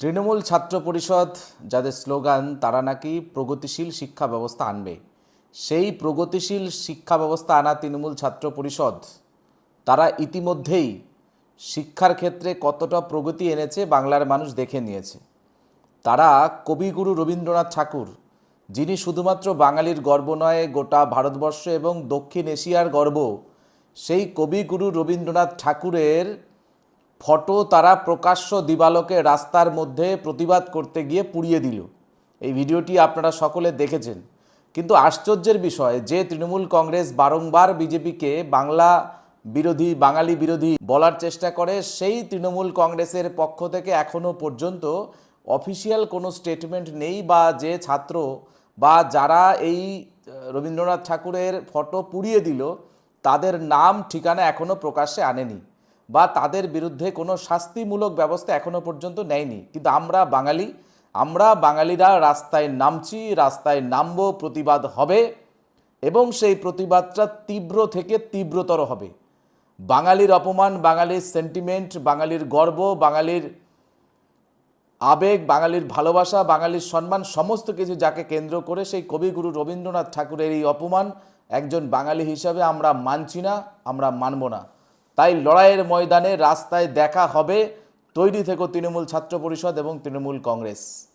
তৃণমূল ছাত্র পরিষদ, যাদের স্লোগান, তারা নাকি প্রগতিশীল শিক্ষা ব্যবস্থা আনবে। সেই প্রগতিশীল শিক্ষা ব্যবস্থা আনা তৃণমূল ছাত্র পরিষদ, তারা ইতিমধ্যেই শিক্ষার ক্ষেত্রে কতটা প্রগতি এনেছে বাংলার মানুষ দেখে নিয়েছে। তারা কবিগুরু রবীন্দ্রনাথ ঠাকুর, যিনি শুধুমাত্র বাঙালির গর্ব নয়, গোটা ভারতবর্ষ এবং দক্ষিণ এশিয়ার গর্ব, সেই কবিগুরু রবীন্দ্রনাথ ঠাকুরের ফটো তারা প্রকাশ্য দিবালোকে রাস্তার মধ্যে প্রতিবাদ করতে গিয়ে পুড়িয়ে দিল। এই ভিডিওটি আপনারা সকলে দেখেছেন। কিন্তু আশ্চর্যের বিষয়, যে তৃণমূল কংগ্রেস বারংবার বিজেপিকে বাংলা বিরোধী, বাঙালি বিরোধী বলার চেষ্টা করে, সেই তৃণমূল কংগ্রেসের পক্ষ থেকে এখনও পর্যন্ত অফিসিয়াল কোনো স্টেটমেন্ট নেই বা যে ছাত্র বা যারা এই রবীন্দ্রনাথ ঠাকুরের ফটো পুড়িয়ে দিল, তাদের নাম, ঠিকানা এখনও প্রকাশ্যে আনেনি। বা তাদের বিরুদ্ধে কোনো শাস্তিমূলক ব্যবস্থা এখনও পর্যন্ত নেয়নি। কিন্তু আমরা বাঙালি, আমরা বাঙালিরা রাস্তায় নামছি, রাস্তায় নামব, প্রতিবাদ হবে এবং সেই প্রতিবাদটা তীব্র থেকে তীব্রতর হবে। বাঙালির অপমান, বাঙালির সেন্টিমেন্ট বাঙালির গর্ব, বাঙালির আবেগ, বাঙালির ভালোবাসা, বাঙালির সম্মান, সমস্ত কিছু যাকে কেন্দ্র করে সেই কবিগুরু রবীন্দ্রনাথ ঠাকুরের এই অপমান একজন বাঙালি হিসাবে আমরা মানছি না, আমরা মানব না। তাই লড়াইয়ের ময়দানে রাস্তায় দেখা হবে। তৈরি থেকে তৃণমূল ছাত্র পরিষদ এবং তৃণমূল কংগ্রেস।